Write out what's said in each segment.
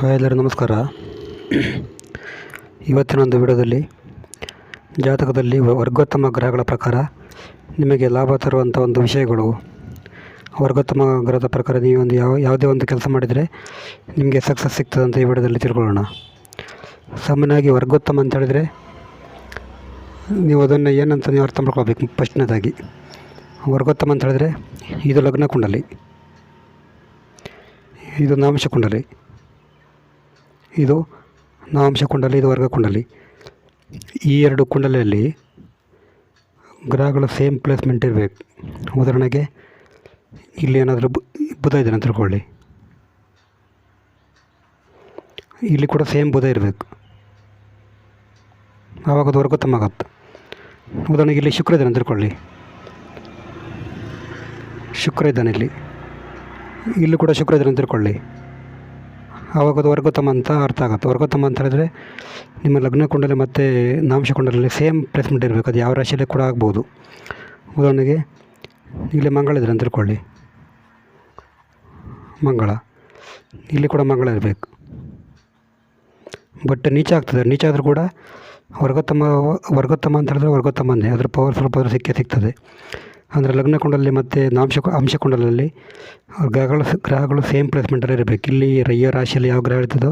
Hi ಎಲ್ಲರೂ, ನಮಸ್ಕಾರ. ಇವತ್ತಿನ ಒಂದು ವಿಡಿಯೋದಲ್ಲಿ ಜಾತಕದಲ್ಲಿ ವರ್ಗೋತ್ತಮ ಗ್ರಹಗಳ ಪ್ರಕಾರ ನಿಮಗೆ ಲಾಭ ತರುವಂಥ ಒಂದು ವಿಷಯಗಳು. ವರ್ಗೋತ್ತಮ ಗ್ರಹದ ಪ್ರಕಾರ ನೀವು ಒಂದು ಯಾವ ಯಾವುದೇ ಒಂದು ಕೆಲಸ ಮಾಡಿದರೆ ನಿಮಗೆ ಸಕ್ಸಸ್ ಸಿಗ್ತದೆ ಅಂತ ಈ ವಿಡಿಯೋದಲ್ಲಿ ತಿಳ್ಕೊಳ್ಳೋಣ. ಸಾಮಾನ್ಯವಾಗಿ ವರ್ಗೋತ್ತಮ ಅಂತ ಹೇಳಿದರೆ ನೀವು ಅದನ್ನು ಏನಂತ ನೀವು ಅರ್ಥ ಮಾಡ್ಕೊಳ್ಬೇಕು ಫಸ್ಟ್ನೇದಾಗಿ. ವರ್ಗೋತ್ತಮ ಅಂತ ಹೇಳಿದರೆ ಇದು ಲಗ್ನ ಕುಂಡಲಿ. ಇದು ನಾಂಶ ಕುಂಡಲಿ ಇದು ನಾಂಶ ಕುಂಡಲಿ, ಇದು ವರ್ಗ ಕುಂಡಲಿ. ಈ ಎರಡು ಕುಂಡಲಿಯಲ್ಲಿ ಗ್ರಹಗಳು ಸೇಮ್ ಪ್ಲೇಸ್ಮೆಂಟ್ ಇರಬೇಕು. ಉದಾಹರಣೆಗೆ, ಇಲ್ಲಿ ಏನಾದರೂ ಬುಧ ಅಂತ ತಿಳ್ಕೊಳ್ಳಿ. ಇಲ್ಲಿ ಕೂಡ ಸೇಮ್ ಬುಧ ಇರಬೇಕು. ಆವಾಗ ಅದು ತಮ್ಮ ಆಗತ್ತೆ. ಉದಾಹರಣೆಗೆ, ಇಲ್ಲಿ ಶುಕ್ರ ಇದ್ದಾನೆ ತಿಳ್ಕೊಳ್ಳಿ. ಶುಕ್ರ ಇದ್ದಾನೆ ಇಲ್ಲಿ. ಇಲ್ಲಿ ಕೂಡ ಶುಕ್ರ ಇದ್ದಾನೆ ತಿಳ್ಕೊಳ್ಳಿ. ಆವಾಗ ಅದು ವರ್ಗೋತ್ತಮ ಅಂತ ಅರ್ಥ ಆಗುತ್ತೆ. ವರ್ಗೋತ್ತಮ ಅಂತ ಹೇಳಿದ್ರೆ ನಿಮ್ಮ ಲಗ್ನ ಕುಂಡಲಿ ಮತ್ತು ನಾಂಶ ಕುಂಡಲಲ್ಲಿ ಸೇಮ್ ಪ್ಲೇಸ್ಮೆಂಟ್ ಇರಬೇಕು. ಅದು ಯಾವ ರಾಶಿಯಲ್ಲಿ ಕೂಡ ಆಗ್ಬೋದು. ಉದಾಹರಣೆಗೆ ಇಲ್ಲಿ ಮಂಗಳ ಇದ್ರೆ ಅಂತ ತಿಳ್ಕೊಳ್ಳಿ. ಮಂಗಳ. ಇಲ್ಲಿ ಕೂಡ ಮಂಗಳ ಇರಬೇಕು. ಬಟ್ ನೀಚ ಆಗ್ತದೆ. ನೀಚ ಆದರೂ ಕೂಡ ವರ್ಗೋತ್ತಮ ವರ್ಗೋತ್ತಮ ಅಂತ ಹೇಳಿದ್ರೆ ವರ್ಗೋತ್ತಮನೇ. ಅದ್ರ ಪವರ್ ಸ್ವಲ್ಪ ಸಿಕ್ಕೇ ಸಿಗ್ತದೆ. ಅಂದರೆ ಲಗ್ನ ಕುಂಡಲಲ್ಲಿ ಮತ್ತು ನಾಂಶ ಅಂಶ ಕುಂಡಲಲ್ಲಿ ಗ್ರಹಗಳು ಗ್ರಹಗಳು ಸೇಮ್ ಪ್ಲೇಸ್ಮೆಂಟಲ್ಲಿ ಇರಬೇಕು. ಇಲ್ಲಿ ರಯ್ಯ ರಾಶಿಯಲ್ಲಿ ಯಾವ ಗ್ರಹ ಇರ್ತದೋ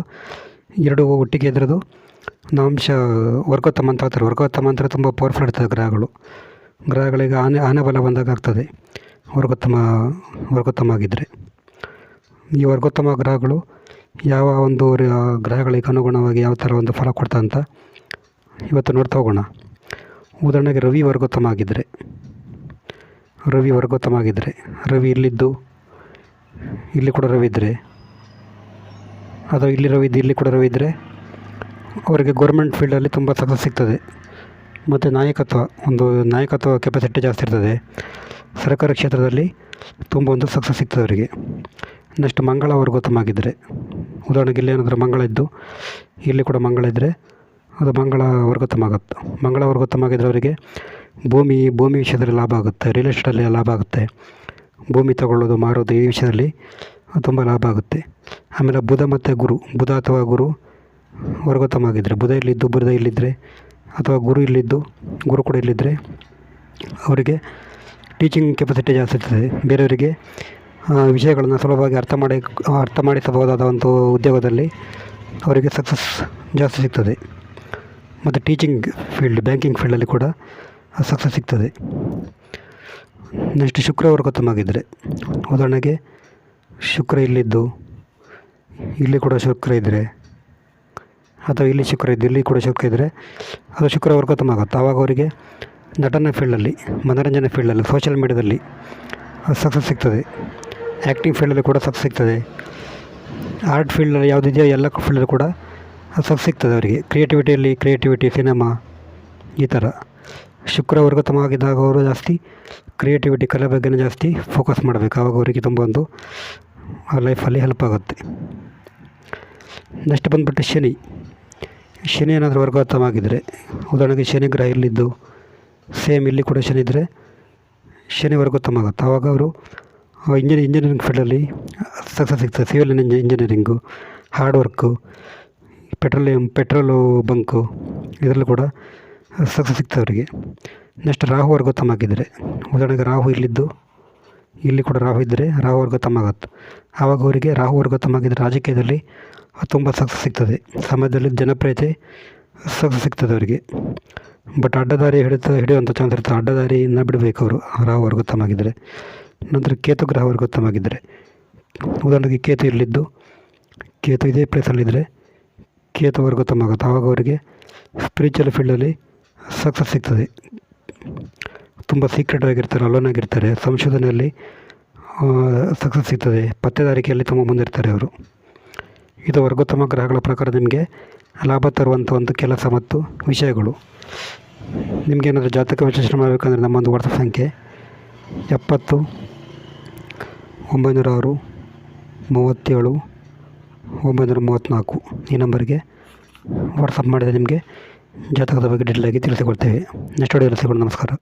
ಎರಡು ಒಟ್ಟಿಗೆ ಇದ್ರದ್ದು ನಾಂಶ ವರ್ಗೋತ್ತಮ ಅಂತ ಹೇಳ್ತಾರೆ ವರ್ಗೋತ್ತಮ ಅಂತ ತುಂಬ ಪವರ್ಫುಲ್ ಇರ್ತದೆ ಗ್ರಹಗಳು. ಗ್ರಹಗಳಿಗೆ ಆನೆ ಆನೆ ಬಲ ಬಂದಾಗ ಆಗ್ತದೆ. ವರ್ಗೋತ್ತಮ ವರ್ಗೋತ್ತಮ ಆಗಿದ್ದರೆ ಈ ವರ್ಗೋತ್ತಮ ಗ್ರಹಗಳು ಯಾವ ಒಂದು ಗ್ರಹಗಳಿಗೆ ಅನುಗುಣವಾಗಿ ಯಾವ ಥರ ಒಂದು ಫಲ ಕೊಡ್ತಾ ಅಂತ ಇವತ್ತು ನೋಡ್ತಾ ಹೋಗೋಣ. ಉದಾಹರಣೆಗೆ ರವಿ ವರ್ಗೋತ್ತಮ ಆಗಿದ್ದರೆ ರವಿ ವರ್ಗೋತ್ತಮ ಆಗಿದ್ದರೆ ರವಿ ಇಲ್ಲಿದ್ದು, ಇಲ್ಲಿ ಕೂಡ ರವಿ ಇದ್ದರೆ, ಅಥವಾ ಇಲ್ಲಿ ರವಿ ಇದ್ದು, ಇಲ್ಲಿ ಕೂಡ ರವಿ ಇದ್ದರೆ, ಅವರಿಗೆ ಗೌರ್ಮೆಂಟ್ ಫೀಲ್ಡಲ್ಲಿ ತುಂಬ ಸಕ್ಸಸ್ ಸಿಗ್ತದೆ. ಮತ್ತು ನಾಯಕತ್ವ, ಒಂದು ನಾಯಕತ್ವ ಕೆಪಾಸಿಟಿ ಜಾಸ್ತಿ ಇರ್ತದೆ. ಸರ್ಕಾರಿ ಕ್ಷೇತ್ರದಲ್ಲಿ ತುಂಬ ಒಂದು ಸಕ್ಸಸ್ ಸಿಗ್ತದೆ ಅವರಿಗೆ. ನೆಕ್ಸ್ಟ್ ಮಂಗಳ ವರ್ಗೋತ್ತಮ ಆಗಿದ್ದರೆ ಉದಾಹರಣೆಗೆ ಇಲ್ಲಿ ಏನಾದರೂ ಮಂಗಳ ಇದ್ದು, ಇಲ್ಲಿ ಕೂಡ ಮಂಗಳ ಇದ್ದರೆ ಅದು ಮಂಗಳ ವರ್ಗೋತ್ತಮ ಆಗುತ್ತೆ. ಮಂಗಳ ವರ್ಗೋತ್ತಮ ಆಗಿದ್ದರೆ ಅವರಿಗೆ ಭೂಮಿ ಭೂಮಿ ವಿಷಯದಲ್ಲಿ ಲಾಭ ಆಗುತ್ತೆ ರಿಯಲ್ ಎಸ್ಟೇಟಲ್ಲಿ ಲಾಭ ಆಗುತ್ತೆ. ಭೂಮಿ ತಗೊಳ್ಳೋದು, ಮಾರೋದು ಈ ವಿಷಯದಲ್ಲಿ ತುಂಬ ಲಾಭ ಆಗುತ್ತೆ. ಆಮೇಲೆ ಬುಧ ಮತ್ತು ಗುರು, ಬುಧ ಅಥವಾ ಗುರು ವರ್ಗೋತ್ತಮ ಆಗಿದ್ದರೆ ಬುಧ ಇಲ್ಲಿದ್ದು ಬುಧ ಇಲ್ಲಿದ್ದರೆ ಅಥವಾ ಗುರು ಇಲ್ಲಿದ್ದು ಗುರು ಕೂಡ ಇಲ್ಲಿದ್ದರೆ ಅವರಿಗೆ ಟೀಚಿಂಗ್ ಕೆಪಾಸಿಟಿ ಜಾಸ್ತಿ ಇರ್ತದೆ. ಬೇರೆಯವರಿಗೆ ವಿಷಯಗಳನ್ನು ಸುಲಭವಾಗಿ ಅರ್ಥ ಮಾಡಿ, ಅರ್ಥ ಮಾಡಿಸಬಹುದಾದ ಒಂದು ಉದ್ಯೋಗದಲ್ಲಿ ಅವರಿಗೆ ಸಕ್ಸಸ್ ಜಾಸ್ತಿ ಸಿಗ್ತದೆ. ಮತ್ತು ಟೀಚಿಂಗ್ ಫೀಲ್ಡ್ ಬ್ಯಾಂಕಿಂಗ್ ಫೀಲ್ಡಲ್ಲಿ ಕೂಡ ಸಕ್ಸಸ್ ಸಿಗ್ತದೆ. ನೆಕ್ಸ್ಟ್ ಶುಕ್ರ ಉತ್ತಮವಾಗಿದ್ದರೆ ಉದಾಹರಣೆಗೆ ಶುಕ್ರ ಇಲ್ಲಿದ್ದು, ಇಲ್ಲಿ ಕೂಡ ಶುಕ್ರ ಇದ್ದರೆ ಅಥವಾ ಇಲ್ಲಿ ಶುಕ್ರ ಇದ್ದು, ಇಲ್ಲಿ ಕೂಡ ಶುಕ್ರ ಇದ್ದರೆ ಅದು ಶುಕ್ರ ಉತ್ತಮ ಆಗುತ್ತೆ. ಆವಾಗ ಅವರಿಗೆ ನಟನ ಫೀಲ್ಡಲ್ಲಿ ಮನೋರಂಜನೆ ಫೀಲ್ಡಲ್ಲಿ ಸೋಷಿಯಲ್ ಮೀಡ್ಯಾದಲ್ಲಿ ಸಕ್ಸಸ್ ಸಿಗ್ತದೆ. ಆ್ಯಕ್ಟಿಂಗ್ ಫೀಲ್ಡಲ್ಲಿ ಕೂಡ ಸಕ್ಸಸ್ ಸಿಗ್ತದೆ. ಆರ್ಟ್ ಫೀಲ್ಡಲ್ಲಿ ಯಾವುದಿದೆಯೋ ಎಲ್ಲ ಫೀಲ್ಡಲ್ಲಿ ಕೂಡ ಸಕ್ಸಸ್ ಸಿಗ್ತದೆ ಅವರಿಗೆ. ಕ್ರಿಯೇಟಿವಿಟಿಯಲ್ಲಿ ಕ್ರಿಯೇಟಿವಿಟಿ ಸಿನಿಮಾ ಈ ಥರ. ಶುಕ್ರ ಆಗಿದ್ದಾಗ ಅವರು ಜಾಸ್ತಿ ಕ್ರಿಯೇಟಿವಿಟಿ ಕಲೆ ಬಗ್ಗೆನೇ ಜಾಸ್ತಿ ಫೋಕಸ್ ಮಾಡಬೇಕು. ಆವಾಗ ಅವರಿಗೆ ತುಂಬ ಒಂದು ಲೈಫಲ್ಲಿ ಹೆಲ್ಪ್ ಆಗುತ್ತೆ. ನೆಕ್ಸ್ಟ್ ಬಂದುಬಿಟ್ಟು ಶನಿ. ಶನಿ ಏನಾದರೂ ವರ್ಗೋತ್ತಮ ಆಗಿದ್ದರೆ ಉದಾಹರಣೆಗೆ ಶನಿ ಗ್ರಹ ಇಲ್ಲಿದ್ದು ಸೇಮ್ ಇಲ್ಲಿ ಕೂಡ ಶನಿ ಇದ್ದರೆ ಶನಿ ವರ್ಗೋತ್ತಮ ಆಗುತ್ತೆ ಆವಾಗ ಅವರು ಇಂಜಿನಿ ಇಂಜಿನಿಯರಿಂಗ್ ಫೀಲ್ಡಲ್ಲಿ ಸಕ್ಸಸ್ ಸಿಗ್ತದೆ. Civil ಇಂಜಿ engineering hard work petroleum petrol bunk ಇದರಲ್ಲೂ ಕೂಡ ಸಕ್ಸಸ್ ಸಿಗ್ತದೆ ಅವರಿಗೆ ನೆಕ್ಸ್ಟ್ ರಾಹು ವರ್ಗೋತ್ತಮ ಆಗಿದ್ದರೆ, ಉದಾಹರಣೆಗೆ ರಾಹು ಇಲ್ಲಿದ್ದು, ಇಲ್ಲಿ ಕೂಡ ರಾಹು ಇದ್ದರೆ ರಾಹು ವರ್ಗೋತ್ತಮ ಆಗುತ್ತೆ. ಆವಾಗ ಅವರಿಗೆ ರಾಹು ವರ್ಗೋತ್ತಮ ಆಗಿದ್ದರೆ ರಾಜಕೀಯದಲ್ಲಿ ತುಂಬ ಸಕ್ಸಸ್ ಸಿಗ್ತದೆ. ಸಮಾಜದಲ್ಲಿ ಜನಪ್ರಿಯತೆ ಸಕ್ಸಸ್ ಸಿಗ್ತದೆ ಅವರಿಗೆ. ಬಟ್ ಅಡ್ಡದಾರಿ ಹಿಡಿತ ಹಿಡಿಯುವಂಥ ಚಾನ್ಸ್ ಇರ್ತದೆ ಅಡ್ಡದಾರಿಯನ್ನು ಬಿಡಬೇಕು ಅವರು. ರಾಹು ವರ್ಗೋತ್ತಮ ಆಗಿದ್ದರೆ. ನಂತರ ಕೇತು ಗ್ರಹ ವರ್ಗೋತ್ತಮ ಆಗಿದ್ದರೆ. ಉದಾಹರಣೆಗೆ ಕೇತು ಇಲ್ಲಿದ್ದು, ಕೇತು ಇದೇ ಪ್ಲೇಸಲ್ಲಿದ್ದರೆ ಕೇತು ವರ್ಗೋತ್ತಮ ಆಗುತ್ತೆ. ಆವಾಗ ಅವರಿಗೆ ಸ್ಪಿರಿಚುವಲ್ ಫೀಲ್ಡಲ್ಲಿ ಸಕ್ಸಸ್ ಸಿಗ್ತದೆ. ತುಂಬ ಸೀಕ್ರೆಟ್ ಆಗಿರ್ತಾರೆ ಅಲೋನ್ ಆಗಿರ್ತಾರೆ. ಸಂಶೋಧನೆಯಲ್ಲಿ ಸಕ್ಸಸ್ ಸಿಗ್ತದೆ. ಪತ್ತೆದಾರಿಕೆಯಲ್ಲಿ ತುಂಬ ಮುಂದಿರ್ತಾರೆ ಅವರು. ಇದು ವರ್ಗೋತ್ತಮ ಗ್ರಹಗಳ ಪ್ರಕಾರ ನಿಮಗೆ ಲಾಭ ತರುವಂಥ ಒಂದು ಕೆಲಸ ಮತ್ತು ವಿಷಯಗಳು. ನಿಮಗೇನಾದರೂ ಜಾತಕ ವಿಶ್ಲೇಷಣೆ ಮಾಡಬೇಕಂದ್ರೆ ನಮ್ಮೊಂದು ವಾಟ್ಸಪ್ ಸಂಖ್ಯೆ ಎಪ್ಪತ್ತು ಒಂಬೈನೂರ ಆರು ಮೂವತ್ತೇಳು, ಒಂಬೈನೂರ ಮೂವತ್ತ್ನಾಲ್ಕು ಈ ನಂಬರ್ಗೆ ವಾಟ್ಸಪ್ ಮಾಡಿದರೆ ನಿಮಗೆ ಜಾತಕದ ಬಗ್ಗೆ ಡೀಟೇಲಾಗಿ ತಿಳಿಸಿಕೊಡ್ತೇವೆ ನೆಕ್ಸ್ಟ್ ವಿಡಿಯೋದಲ್ಲಿ ಸಿಗೋಣ. ನಮಸ್ಕಾರ.